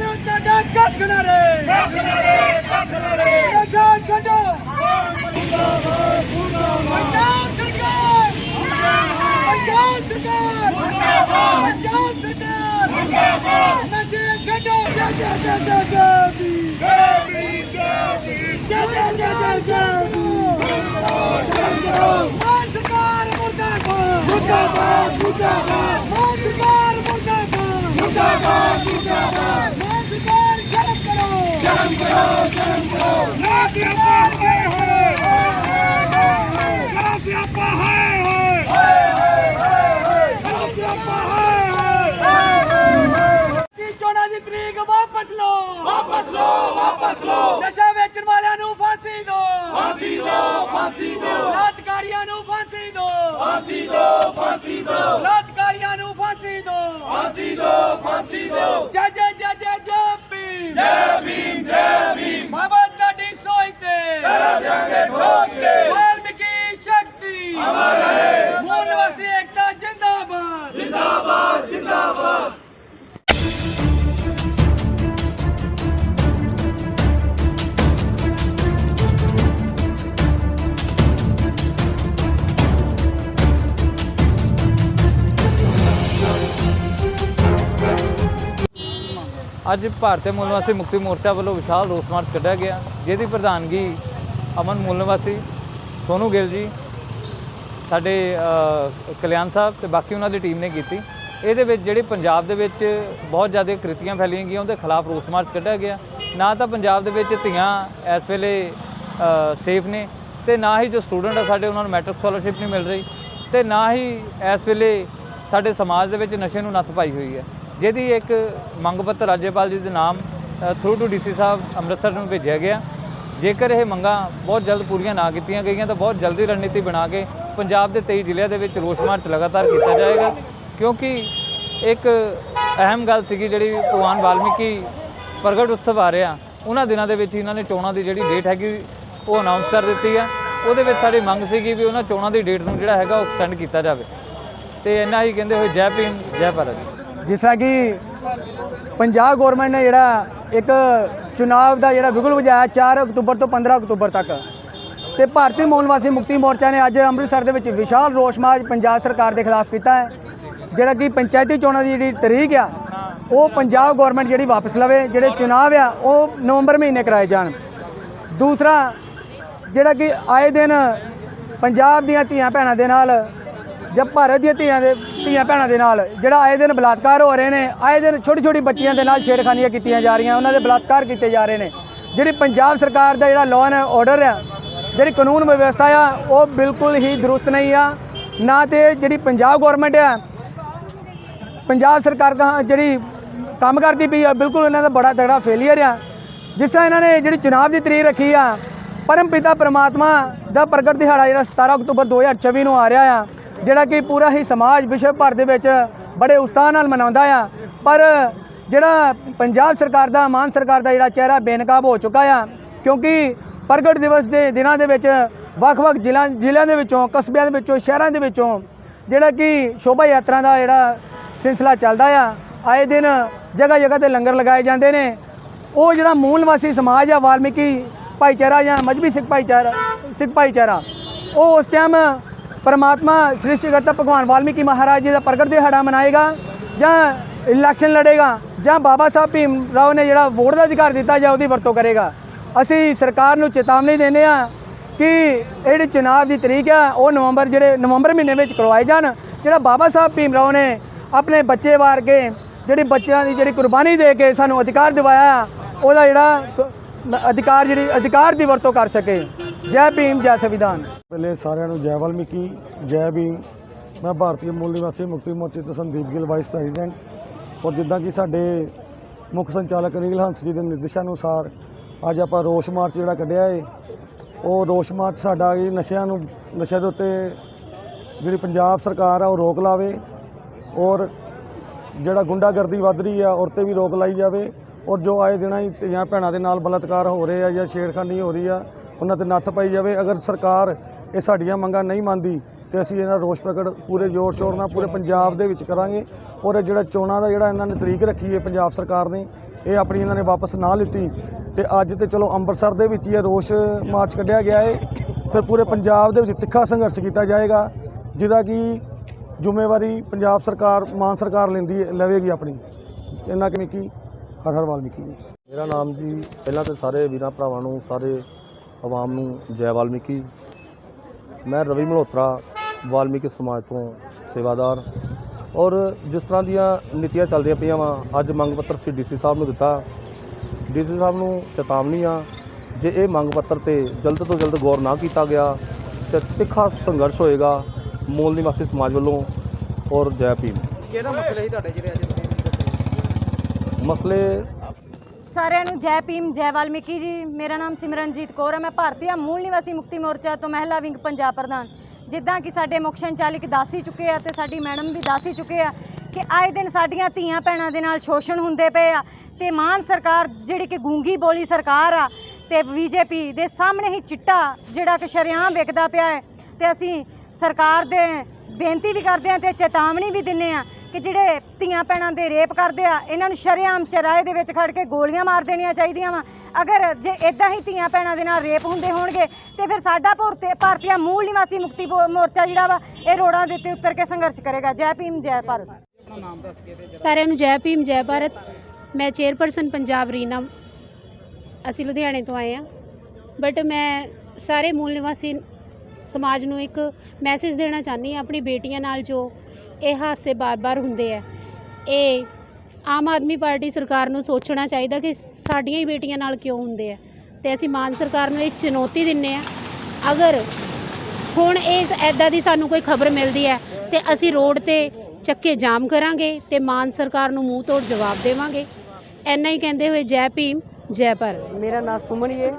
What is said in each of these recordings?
ਵਾਲਿਓ ਤੁਹਾਡਾ ਕੱਖ ਨਾ ਰੇ ਕੱਖ ਨਾ ਰਹੇ ਕੱਖ ਨਾ ਰਹੇ। ਨਸ਼ਾ ਛੱਡੋ। ਪੰਜਾਬ ਸਰਕਾਰ। ਪੰਜਾਬ ਸਰਕਾਰ। ਪੰਜਾਬ ਸਰਕਾਰ। ਨਸ਼ੇ ਛੱਡੋ। ਜੈ ਜੈ ਜੈ ਜੈ ਦੀ ਜੈ ਭੀਮ ਜੈ ਜੈ ਜੈ ਜੈ ਜੈ ਜੈ ਦੀ ਮਾਨ ਸਰਕਾਰ ਮੁਰਦਾਬਾਦ। ਮੁਰਦਾਬਾਦ ਮੁਰਦਾਬਾਦ ਸਰਕਾਰ ਮੁਰਦਾਬਾਦ ਮੁਰਦਾਬਾਦ ਮੁਰਦਾਬਾਦ ਮਾਨ ਸਰਕਾਰ ਸ਼ਰਮ ਕਰੋ ਸ਼ਰਮ ਕਰੋ ਸ਼ਰਮ ਕਰੋ ਨਾ ਸਿਆਪਾ ਪੀ ਜੈ ਭੀਮ ਜੈ ਭੀਮ ਅੱਜ ਭਾਰਤੀ ਮੂਲ ਨਿਵਾਸੀ ਮੁਕਤੀ ਮੋਰਚਾ ਵੱਲੋਂ ਵਿਸ਼ਾਲ ਰੋਸ ਮਾਰਚ ਕੱਢਿਆ ਗਿਆ, ਜਿਹਦੀ ਪ੍ਰਧਾਨਗੀ ਅਮਨ ਮੂਲ ਨਿਵਾਸੀ ਸੋਨੂ ਗਿੱਲ ਜੀ, ਸਾਡੇ ਕਲਿਆਣ ਸਾਹਿਬ ਤੇ ਬਾਕੀ ਉਹਨਾਂ ਦੀ ਟੀਮ ਨੇ ਕੀਤੀ। ਇਹਦੇ ਵਿੱਚ ਜਿਹੜੇ ਪੰਜਾਬ ਦੇ ਵਿੱਚ ਬਹੁਤ ਜ਼ਿਆਦਾ ਕ੍ਰਿਤੀਆਂ ਫੈਲੀਆਂ ਗਈਆਂ, ਉਹਦੇ ਖਿਲਾਫ ਰੋਸ ਮਾਰਚ ਕੱਢਿਆ ਗਿਆ। ਨਾ ਤਾਂ ਪੰਜਾਬ ਦੇ ਵਿੱਚ ਧੀਆਂ ਇਸ ਵੇਲੇ ਸੇਫ ਨੇ ਤੇ ਨਾ ਹੀ ਜੋ ਸਟੂਡੈਂਟ ਆ ਸਾਡੇ, ਉਹਨਾਂ ਨੂੰ ਮੈਟ੍ਰਿਕ ਸਕਾਲਰਸ਼ਿਪ ਨਹੀਂ ਮਿਲ ਰਹੀ ਤੇ ਨਾ ਹੀ ਇਸ ਵੇਲੇ ਸਾਡੇ ਸਮਾਜ ਦੇ ਵਿੱਚ ਨਸ਼ੇ ਨੂੰ ਨੱਥ ਪਾਈ ਹੋਈ ਹੈ। ਜਿਹਦੀ ਇੱਕ ਮੰਗ ਪੱਤਰ ਰਾਜਪਾਲ ਜੀ ਦੇ ਨਾਮ ਥਰੂ ਟੂ ਡੀਸੀ ਸਾਹਿਬ ਅੰਮ੍ਰਿਤਸਰ ਨੂੰ ਭੇਜਿਆ ਗਿਆ। ਜੇਕਰ ਇਹ ਮੰਗਾਂ ਬਹੁਤ ਜਲਦ ਪੂਰੀਆਂ ਨਾ ਕੀਤੀਆਂ ਗਈਆਂ, ਤਾਂ ਬਹੁਤ ਜਲਦੀ ਰਣਨੀਤੀ ਬਣਾ ਕੇ ਪੰਜਾਬ ਦੇ 23 ਜ਼ਿਲ੍ਹਿਆਂ ਦੇ ਵਿੱਚ ਰੋਸ ਮਾਰਚ ਲਗਾਤਾਰ ਕੀਤਾ ਜਾਏਗਾ। ਕਿਉਂਕਿ ਇੱਕ ਅਹਿਮ ਗੱਲ ਸੀਗੀ ਜਿਹੜੀ ਭਗਵਾਨ ਵਾਲਮੀਕੀ ਪ੍ਰਗਟ ਉਤਸਵ ਆ ਰਿਹਾ, ਉਹਨਾਂ ਦਿਨਾਂ ਦੇ ਵਿੱਚ ਇਹਨਾਂ ਨੇ ਚੋਣਾਂ ਦੀ ਜਿਹੜੀ ਡੇਟ ਹੈਗੀ, ਉਹ ਅਨਾਉਂਸ ਕਰ ਦਿੱਤੀ ਹੈ ਉਹਦੇ ਵਿੱਚ ਸਾਡੀ ਮੰਗ ਸੀਗੀ ਵੀ ਉਹਨਾਂ ਚੋਣਾਂ ਦੀ ਡੇਟ ਨੂੰ ਜਿਹੜਾ ਹੈਗਾ ਉਹ ਐਕਸਟੈਂਡ ਕੀਤਾ ਜਾਵੇ। ਤੇ ਇੰਨਾ ਹੀ ਕਹਿੰਦੇ ਹੋਏ ਜੈ ਭੀਮ, ਜੈ ਭਾਰਤ। ਜਿਸ ਤਰ੍ਹਾਂ ਕਿ ਪੰਜਾਬ ਗਵਰਨਮੈਂਟ ਨੇ ਜਿਹੜਾ ਇੱਕ ਚੁਣਾਵ ਦਾ ਜਿਹੜਾ ਵਿਗਲ ਵਜਾਇਆ 4 ਅਕਤੂਬਰ ਤੋਂ 15 ਅਕਤੂਬਰ ਤੱਕ। ਤੇ ਭਾਰਤੀ ਮੂਲ ਵਾਸੀ ਮੁਕਤੀ ਮੋਰਚਾ ਨੇ ਅੱਜ ਅੰਮ੍ਰਿਤਸਰ ਦੇ ਵਿੱਚ ਵਿਸ਼ਾਲ ਰੋਸ ਮਾਰਚ ਪੰਜਾਬ ਸਰਕਾਰ ਦੇ ਖਿਲਾਫ ਕੀਤਾ ਹੈ। ਜਿਹੜਾ ਕਿ ਪੰਚਾਇਤੀ ਚੋਣਾਂ ਦੀ ਜਿਹੜੀ ਤਰੀਕ ਆ, ਉਹ ਪੰਜਾਬ ਗਵਰਨਮੈਂਟ ਜਿਹੜੀ ਵਾਪਸ ਲਵੇ, ਜਿਹੜੇ ਚੁਣਾਵ ਆ, ਉਹ ਨਵੰਬਰ ਮਹੀਨੇ ਕਰਾਏ ਜਾਣ। ਦੂਸਰਾ, ਜਿਹੜਾ ਕਿ ਆਏ ਦਿਨ ਪੰਜਾਬ ਦੀਆਂ ਧੀਆਂ ਭੈਣਾਂ ਦੇ ਨਾਲ ਜਾਂ ਭਾਰਤ ਦੀਆਂ ਧੀਆਂ ਦੇ ਧੀਆਂ ਭੈਣਾਂ ਦੇ ਨਾਲ, ਜਿਹੜਾ ਆਏ ਦਿਨ ਬਲਾਤਕਾਰ ਹੋ ਰਹੇ ਨੇ, ਆਏ ਦਿਨ ਛੋਟੀ ਛੋਟੀ ਬੱਚੀਆਂ ਦੇ ਨਾਲ ਛੇੜਖਾਨੀਆਂ ਕੀਤੀਆਂ ਜਾ ਰਹੀਆਂ, ਉਹਨਾਂ ਦੇ ਬਲਾਤਕਾਰ ਕੀਤੇ ਜਾ ਰਹੇ ਨੇ। ਜਿਹੜੀ ਪੰਜਾਬ ਸਰਕਾਰ ਦਾ ਜਿਹੜਾ ਲਾਅ ਐਂਡ ਆਰਡਰ ਆ, ਜਿਹੜੀ ਕਾਨੂੰਨ ਵਿਵਸਥਾ ਆ, ਉਹ ਬਿਲਕੁਲ ਹੀ ਦਰੁਸਤ ਨਹੀਂ ਆ। ਨਾ ਤੇ ਜਿਹੜੀ ਪੰਜਾਬ ਗਵਰਨਮੈਂਟ ਆ, ਪੰਜਾਬ ਸਰਕਾਰ ਦਾ ਜਿਹੜੀ ਕੰਮ ਕਰਦੀ ਪਈ ਆ, ਬਿਲਕੁਲ ਇਹਨਾਂ ਦਾ ਬੜਾ ਤਗੜਾ ਫੇਲੀਅਰ ਆ। ਜਿਸ ਤਰ੍ਹਾਂ ਇਹਨਾਂ ਨੇ ਜਿਹੜੀ ਚੁਣਾਵ ਦੀ ਤਰੀਕ ਰੱਖੀ ਆ ਪਰਮ ਪਿਤਾ ਪਰਮਾਤਮਾ ਦਾ ਪ੍ਰਗਟ ਦਿਹਾੜਾ ਜਿਹੜਾ 17 ਅਕਤੂਬਰ 2024 ਨੂੰ ਆ ਰਿਹਾ ਆ ਜਿਹੜਾ ਕਿ ਪੂਰਾ ਹੀ ਸਮਾਜ, ਵਿਸ਼ਵ ਭਰ ਦੇ ਵਿੱਚ ਬੜੇ ਉਤਸ਼ਾਹ ਨਾਲ ਮਨਾਉਂਦਾ ਆ। ਪਰ ਜਿਹੜਾ ਪੰਜਾਬ ਸਰਕਾਰ ਦਾ, ਮਾਨ ਸਰਕਾਰ ਦਾ ਜਿਹੜਾ ਚਿਹਰਾ ਬੇਨਕਾਬ ਹੋ ਚੁੱਕਾ ਆ, ਕਿਉਂਕਿ ਪ੍ਰਗਟ ਦਿਵਸ ਦੇ ਦਿਨਾਂ ਦੇ ਵਿੱਚ ਵੱਖ-ਵੱਖ ਜ਼ਿਲ੍ਹਾ, ਜ਼ਿਲ੍ਹਿਆਂ ਦੇ ਵਿੱਚੋਂ, ਕਸਬਿਆਂ ਦੇ ਵਿੱਚੋਂ, ਸ਼ਹਿਰਾਂ ਦੇ ਵਿੱਚੋਂ ਜਿਹੜਾ ਕਿ ਸ਼ੋਭਾ ਯਾਤਰਾ ਦਾ ਜਿਹੜਾ ਸਿਲਸਿਲਾ ਚੱਲਦਾ ਆ, ਆਏ ਦਿਨ ਜਗ੍ਹਾ ਜਗ੍ਹਾ ਤੇ ਲੰਗਰ ਲਗਾਏ ਜਾਂਦੇ ਨੇ। ਉਹ ਜਿਹੜਾ ਮੂਲ ਵਾਸੀ ਸਮਾਜ ਆ, ਵਾਲਮੀਕੀ ਭਾਈਚਾਰਾ ਜਾਂ ਮਜਬੀ ਸਿੱਖ ਭਾਈਚਾਰਾ ਸਿੱਖ ਭਾਈਚਾਰਾ, ਉਹ ਉਸ ਟਾਈਮ ਪਰਮਾਤਮਾ ਸ੍ਰਿਸ਼ਟੀਕਰਤਾ ਭਗਵਾਨ ਵਾਲਮੀਕੀ ਮਹਾਰਾਜ ਜੀ ਦਾ ਪ੍ਰਗਟ ਦਿਹਾੜਾ ਮਨਾਏਗਾ ਜਾਂ ਇਲੈਕਸ਼ਨ ਲੜੇਗਾ ਜਾਂ ਬਾਬਾ ਸਾਹਿਬ ਭੀਮ ਰਾਓ ਨੇ ਜਿਹੜਾ ਵੋਟ ਦਾ ਅਧਿਕਾਰ ਦਿੱਤਾ ਜਾਂ ਉਹਦੀ ਵਰਤੋਂ ਕਰੇਗਾ ਅਸੀਂ ਸਰਕਾਰ ਨੂੰ ਚੇਤਾਵਨੀ ਦਿੰਦੇ ਆ ਕਿ ਜਿਹੜੀ ਚੁਣਾਵ ਦੀ ਤਰੀਕ ਆ ਉਹ ਨਵੰਬਰ ਜਿਹੜੇ ਨਵੰਬਰ ਮਹੀਨੇ ਵਿੱਚ ਕਰਵਾਏ ਜਾਣ ਜਿਹੜਾ ਬਾਬਾ ਸਾਹਿਬ ਭੀਮ ਰਾਓ ਨੇ ਆਪਣੇ ਬੱਚੇ ਵਾਰ ਕੇ ਜਿਹੜੀ ਬੱਚਿਆਂ ਦੀ ਜਿਹੜੀ ਕੁਰਬਾਨੀ ਦੇ ਕੇ ਸਾਨੂੰ ਅਧਿਕਾਰ ਦਿਵਾਇਆ ਆ ਉਹਦਾ ਜਿਹੜਾ ਅਧਿਕਾਰ ਜਿਹੜੀ, ਅਧਿਕਾਰ ਦੀ ਵਰਤੋਂ ਕਰ ਸਕੇ। ਜੈ ਭੀਮ, ਜੈ ਸੰਵਿਧਾਨ। ਪਹਿਲੇ ਸਾਰਿਆਂ ਨੂੰ ਜੈ ਵਾਲਮੀਕੀ, ਜੈ ਭੀਮ। ਮੈਂ ਭਾਰਤੀ ਮੂਲ ਨਿਵਾਸੀ ਮੁਕਤੀ ਮੋਰਚੇ ਤੋਂ ਸੰਦੀਪ ਗਿੱਲ ਵਾਈਸ ਪ੍ਰੈਜ਼ੀਡੈਂਟ ਔਰ ਜਿੱਦਾਂ ਕਿ ਸਾਡੇ ਮੁੱਖ ਸੰਚਾਲਕ ਅਨਿਲ ਹੰਸ ਜੀ ਦੇ ਨਿਰਦੇਸ਼ਾਂ ਅਨੁਸਾਰ ਅੱਜ ਆਪਾਂ ਰੋਸ ਮਾਰਚ ਜਿਹੜਾ ਕੱਢਿਆ ਏ, ਉਹ ਰੋਸ ਮਾਰਚ ਸਾਡਾ ਇਹ ਨਸ਼ਿਆਂ ਨੂੰ ਨਸ਼ੇ ਦੇ ਉੱਤੇ ਜਿਹੜੀ ਪੰਜਾਬ ਸਰਕਾਰ ਆ, ਉਹ ਰੋਕ ਲਾਵੇ। ਔਰ ਜਿਹੜਾ ਗੁੰਡਾਗਰਦੀ ਵੱਧ ਰਹੀ ਆ ਔਰ ਤੇ ਵੀ ਰੋਕ ਲਾਈ ਜਾਵੇ। ਔਰ ਜੋ ਆਏ ਦਿਨਾਂ ਹੀ ਧੀਆਂ ਭੈਣਾਂ ਦੇ ਨਾਲ ਬਲਾਤਕਾਰ ਹੋ ਰਹੇ ਆ ਜਾਂ ਛੇੜਖਾਨੀ ਹੋ ਰਹੀ ਆ, ਉਹਨਾਂ ਤੇ ਨੱਥ ਪਾਈ ਜਾਵੇ। ਅਗਰ ਸਰਕਾਰ ਇਹ ਸਾਡੀਆਂ ਮੰਗਾਂ ਨਹੀਂ ਮੰਨਦੀ, ਤੇ ਅਸੀਂ ਇਹਨਾਂ ਰੋਸ ਪ੍ਰਗਟ ਪੂਰੇ ਜ਼ੋਰ ਸ਼ੋਰ ਨਾਲ ਪੂਰੇ ਪੰਜਾਬ ਦੇ ਵਿੱਚ ਕਰਾਂਗੇ। ਔਰ ਇਹ ਜਿਹੜਾ ਚੋਣਾਂ ਦਾ ਜਿਹੜਾ ਇਹਨਾਂ ਨੇ ਤਰੀਕ ਰੱਖੀ ਹੈ ਪੰਜਾਬ ਸਰਕਾਰ ਨੇ, ਇਹ ਆਪਣੀ ਇਹਨਾਂ ਨੇ ਵਾਪਸ ਨਾ ਲਿੱਤੀ। ਤੇ ਅੱਜ ਤੇ ਚਲੋ ਅੰਮ੍ਰਿਤਸਰ ਦੇ ਵਿੱਚ ਹੀ ਇਹ ਰੋਸ ਮਾਰਚ ਕੱਢਿਆ ਗਿਆ ਹੈ ਫਿਰ ਪੂਰੇ ਪੰਜਾਬ ਦੇ ਵਿੱਚ ਤਿੱਖਾ ਸੰਘਰਸ਼ ਕੀਤਾ ਜਾਏਗਾ, ਜਿਹਦਾ ਕਿ ਜ਼ਿੰਮੇਵਾਰੀ ਪੰਜਾਬ ਸਰਕਾਰ, ਮਾਨ ਸਰਕਾਰ ਲੈਂਦੀ ਹੈ- ਲਵੇਗੀ ਆਪਣੀ। ਇਹਨਾਂ ਕਿ ਕੀ ਹਰ ਹਰ ਵਾਲਮੀਕੀ ਜੀ। ਮੇਰਾ ਨਾਮ ਜੀ ਪਹਿਲਾਂ ਤਾਂ ਸਾਰੇ ਵੀਰਾਂ ਭਰਾਵਾਂ ਨੂੰ ਸਾਰੇ ਆਵਾਮ ਨੂੰ ਜੈ ਵਾਲਮੀਕੀ। ਮੈਂ ਰਵੀ ਮਲਹੋਤਰਾ ਵਾਲਮੀਕੀ ਸਮਾਜ ਤੋਂ ਸੇਵਾਦਾਰ। ਔਰ ਜਿਸ ਤਰ੍ਹਾਂ ਦੀਆਂ ਨੀਤੀਆਂ ਚੱਲਦੀਆਂ ਪਈਆਂ ਵਾ ਅੱਜ ਮੰਗ ਪੱਤਰ ਸੀ ਡੀਸੀ ਸਾਹਿਬ ਨੂੰ ਦਿੱਤਾ। ਡੀਸੀ ਸਾਹਿਬ ਨੂੰ ਚੇਤਾਵਨੀ ਆ ਜੇ ਇਹ ਮੰਗ ਪੱਤਰ ਤੇ ਜਲਦ ਤੋਂ ਜਲਦ ਗੌਰ ਨਾ ਕੀਤਾ ਗਿਆ ਤੇ ਤਿੱਖਾ ਸੰਘਰਸ਼ ਹੋਏਗਾ ਮੂਲ ਨਿਵਾਸੀ ਸਮਾਜ ਵੱਲੋਂ। ਔਰ ਜੈ ਭੀਮ। ਕਿਹੜਾ ਮਸਲਾ ਸੀ ਤੁਹਾਡੇ ਜਿਹੜੇ ਅੱਜ? ਮਸਲੇ ਸਾਰਿਆਂ ਨੂੰ ਜੈ ਭੀਮ, ਜੈ ਵਾਲਮੀਕੀ ਜੀ। ਮੇਰਾ ਨਾਮ ਸਿਮਰਨਜੀਤ ਕੌਰ ਹੈ ਮੈਂ ਭਾਰਤੀ ਮੂਲ ਨਿਵਾਸੀ ਮੁਕਤੀ ਮੋਰਚਾ ਤੋਂ ਮਹਿਲਾ ਵਿੰਗ ਪੰਜਾਬ ਪ੍ਰਧਾਨ। ਜਿੱਦਾਂ ਕਿ ਸਾਡੇ ਮੁੱਖ ਸੰਚਾਲਕ ਦੱਸ ਹੀ ਚੁੱਕੇ ਆ ਤੇ ਸਾਡੀ ਮੈਡਮ ਵੀ ਦੱਸ ਹੀ ਚੁੱਕੇ ਆ ਕਿ ਆਏ ਦਿਨ ਸਾਡੀਆਂ ਧੀਆਂ ਭੈਣਾਂ ਦੇ ਨਾਲ ਸ਼ੋਸ਼ਣ ਹੁੰਦੇ ਪਏ ਆ ਤੇ ਮਾਨ ਸਰਕਾਰ ਜਿਹੜੀ ਕਿ ਗੂੰਗੀ ਬੋਲੀ ਸਰਕਾਰ ਆ ਤੇ ਬੀਜੇਪੀ ਦੇ ਸਾਹਮਣੇ ਹੀ ਚਿੱਟਾ ਜਿਹੜਾ ਕਿ ਸ਼ਰੇਆਮ ਵਿਕਦਾ ਪਿਆ ਹੈ ਤੇ ਅਸੀਂ ਸਰਕਾਰ ਦੇ ਬੇਨਤੀ ਵੀ ਕਰਦੇ ਆ ਤੇ ਚੇਤਾਵਨੀ ਵੀ ਦਿੰਨੇ ਆ ਕਿ ਜਿਹੜੇ ਧੀਆਂ ਭੈਣਾਂ ਦੇ ਰੇਪ ਕਰਦੇ ਆ, ਇਹਨਾਂ ਨੂੰ ਸ਼ਰੇਆਮ ਚਰਾਏ ਦੇ ਵਿੱਚ ਖੜ ਕੇ ਗੋਲੀਆਂ ਮਾਰ ਦੇਣੀਆਂ ਚਾਹੀਦੀਆਂ ਵਾ। ਅਗਰ ਜੇ ਇਦਾਂ ਹੀ ਧੀਆਂ ਭੈਣਾਂ ਦੇ ਨਾਲ ਰੇਪ ਹੁੰਦੇ ਹੋਣਗੇ, ਤੇ ਫਿਰ ਸਾਡਾ ਭਾਰਤੀ ਭਾਰਤੀਆ ਮੂਲ ਨਿਵਾਸੀ ਮੁਕਤੀ ਮੋਰਚਾ ਜਿਹੜਾ ਵਾ, ਇਹ ਰੋਡਾਂ ਦੇ ਉੱਤੇ ਉਤਰ ਕੇ ਸੰਘਰਸ਼ ਕਰੇਗਾ। ਜੈ ਭੀਮ, ਜੈ ਭਾਰਤ। ਸਾਰਿਆਂ ਨੂੰ ਜੈ ਭੀਮ, ਜੈ ਭਾਰਤ। ਮੈਂ ਚੇਅਰਪਰਸਨ ਪੰਜਾਬ ਰੀਨਾ। ਅਸੀਂ ਲੁਧਿਆਣੇ ਤੋਂ ਆਏ ਆ ਬਟ ਮੈਂ ਸਾਰੇ ਮੂਲ ਨਿਵਾਸੀ ਸਮਾਜ ਨੂੰ ਇੱਕ ਮੈਸੇਜ ਦੇਣਾ ਚਾਹੁੰਦੀ ਹਾਂ, ਆਪਣੀ ਬੇਟੀਆਂ ਨਾਲ ਜੋ ਇਹ ਹਾਦਸੇ ਬਾਰ-ਬਾਰ ਹੁੰਦੇ ਆ। ਇਹ ਆਮ ਆਦਮੀ ਪਾਰਟੀ ਸਰਕਾਰ ਨੂੰ ਸੋਚਣਾ ਚਾਹੀਦਾ ਕਿ ਸਾਡੀਆਂ ਹੀ ਬੇਟੀਆਂ ਨਾਲ ਕਿਉਂ ਹੁੰਦੇ ਆ। ਤੇ ਅਸੀਂ ਮਾਨ ਸਰਕਾਰ ਨੂੰ ਇਹ ਚੁਣੌਤੀ ਦਿੰਨੇ ਆ। ਅਗਰ ਹੁਣ ਇਸ ਐਦਾਂ ਦੀ ਸਾਨੂੰ ਕੋਈ ਖਬਰ ਮਿਲਦੀ ਹੈ, ਤੇ ਅਸੀਂ ਰੋਡ ਤੇ ਚੱਕੇ ਜਾਮ ਕਰਾਂਗੇ ਤੇ ਮਾਨ ਸਰਕਾਰ ਨੂੰ ਮੂੰਹ ਤੋੜ ਜਵਾਬ ਦੇਵਾਂਗੇ। ਐਨਾ ਹੀ ਕਹਿੰਦੇ ਹੋਏ ਜੈ ਭੀਮ, ਜੈ ਭਾਰਤ। ਮੇਰਾ ਨਾਮ ਸੁਮਨ ਹੀ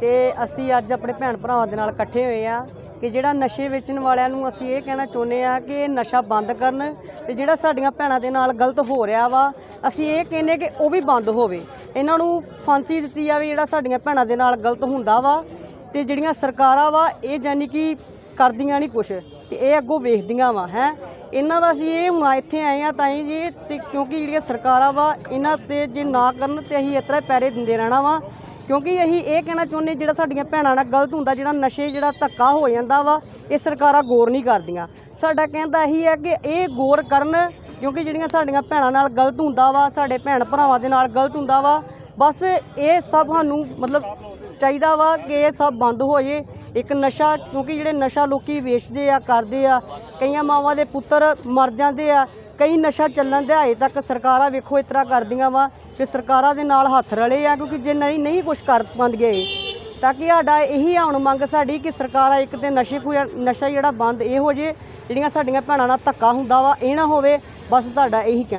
ਤੇ ਅਸੀਂ ਅੱਜ ਆਪਣੇ ਭੈਣ ਭਰਾਵਾਂ ਦੇ ਨਾਲ ਇਕੱਠੇ ਹੋਏ ਆ। ਕਿ ਜਿਹੜਾ ਨਸ਼ੇ ਵੇਚਣ ਵਾਲਿਆਂ ਨੂੰ ਅਸੀਂ ਇਹ ਕਹਿਣਾ ਚਾਹੁੰਦੇ ਆ ਕਿ ਇਹ ਨਸ਼ਾ ਬੰਦ ਕਰਨ ਤੇ ਜਿਹੜਾ ਸਾਡੀਆਂ ਭੈਣਾਂ ਦੇ ਨਾਲ ਗਲਤ ਹੋ ਰਿਹਾ ਵਾ, ਅਸੀਂ ਇਹ ਕਹਿੰਦੇ ਕਿ ਉਹ ਵੀ ਬੰਦ ਹੋਵੇ। ਇਹਨਾਂ ਨੂੰ ਫਾਂਸੀ ਦਿੱਤੀ ਜਾਵੇ, ਜਿਹੜਾ ਸਾਡੀਆਂ ਭੈਣਾਂ ਦੇ ਨਾਲ ਗਲਤ ਹੁੰਦਾ ਵਾ ਤੇ ਜਿਹੜੀਆਂ ਸਰਕਾਰਾਂ ਵਾ, ਇਹ ਜਾਨੀ ਕਿ ਕਰਦੀਆਂ ਨਹੀਂ ਕੁਛ ਤੇ ਇਹ ਅੱਗੋਂ ਵੇਖਦੀਆਂ ਵਾ, ਹੈ। ਇਹਨਾਂ ਦਾ ਅਸੀਂ ਇਹ ਹੁਣ ਇੱਥੇ ਆਏ ਆ ਤਾਂ ਹੀ ਜੀ, ਤੇ ਕਿਉਂਕਿ ਜਿਹੜੀਆਂ ਸਰਕਾਰਾਂ ਵਾ, ਇਹਨਾਂ ਤੇ ਜੇ ਨਾ ਕਰਨ ਤੇ ਅਸੀਂ ਇਸ ਤਰ੍ਹਾਂ ਪੈਰੇ ਦਿੰਦੇ ਰਹਿਣਾ ਵਾ। ਕਿਉਂਕਿ ਅਸੀਂ ਇਹ ਕਹਿਣਾ ਚਾਹੁੰਦੇ ਜਿਹੜਾ ਸਾਡੀਆਂ ਭੈਣਾਂ ਨਾਲ ਗਲਤ ਹੁੰਦਾ, ਜਿਹੜਾ ਨਸ਼ੇ, ਜਿਹੜਾ ਧੱਕਾ ਹੋ ਜਾਂਦਾ ਵਾ, ਇਹ ਸਰਕਾਰਾਂ ਗੌਰ ਨਹੀਂ ਕਰਦੀਆਂ। ਸਾਡਾ ਕਹਿੰਦਾ ਇਹੀ ਹੈ ਕਿ ਇਹ ਗੌਰ ਕਰਨ, ਕਿਉਂਕਿ ਜਿਹੜੀਆਂ ਸਾਡੀਆਂ ਭੈਣਾਂ ਨਾਲ ਗਲਤ ਹੁੰਦਾ ਵਾ, ਸਾਡੇ ਭੈਣ ਭਰਾਵਾਂ ਦੇ ਨਾਲ ਗਲਤ ਹੁੰਦਾ ਵਾ, ਬਸ ਇਹ ਸਭ ਸਾਨੂੰ ਮਤਲਬ ਚਾਹੀਦਾ ਵਾ ਕਿ ਇਹ ਸਭ ਬੰਦ ਹੋ ਜੇ ਇੱਕ ਨਸ਼ਾ, ਕਿਉਂਕਿ ਜਿਹੜੇ ਨਸ਼ਾ ਲੋਕੀ ਵੇਚਦੇ ਆ, ਕਰਦੇ ਆ, ਕਈਆਂ ਮਾਵਾਂ ਦੇ ਪੁੱਤਰ ਮਰ ਜਾਂਦੇ ਆ, ਕਈ ਨਸ਼ਾ ਚੱਲਣ ਦੇ ਹਜੇ ਤੱਕ ਸਰਕਾਰਾਂ ਵੇਖੋ ਇਸ ਤਰ੍ਹਾਂ ਕਰਦੀਆਂ ਵਾ। ਕਿ ਸਰਕਾਰਾਂ ਦੇ ਨਾਲ ਹੱਥ ਰਲੇ ਆ, ਕਿਉਂਕਿ ਜੇ ਨਹੀਂ ਨਹੀਂ ਕੁਝ ਕਰ ਪਾਉਂਦੀਆਂ ਇਹ ਤਾਂ ਕਿ ਸਾਡਾ ਇਹੀ ਹੁਣ ਮੰਗ ਸਾਡੀ ਕਿ ਸਰਕਾਰਾਂ ਇੱਕ ਤੇ ਨਸ਼ੇ ਕੋਈ ਨਸ਼ਾ ਜਿਹੜਾ ਬੰਦ ਇਹ ਹੋ ਜੇ ਜਿਹੜੀਆਂ ਸਾਡੀਆਂ ਭੈਣਾਂ ਨਾਲ ਧੱਕਾ ਹੁੰਦਾ ਵਾ, ਇਹ ਨਾ ਹੋਵੇ, ਬਸ ਸਾਡਾ ਇਹੀ ਕਹਿਣਾ।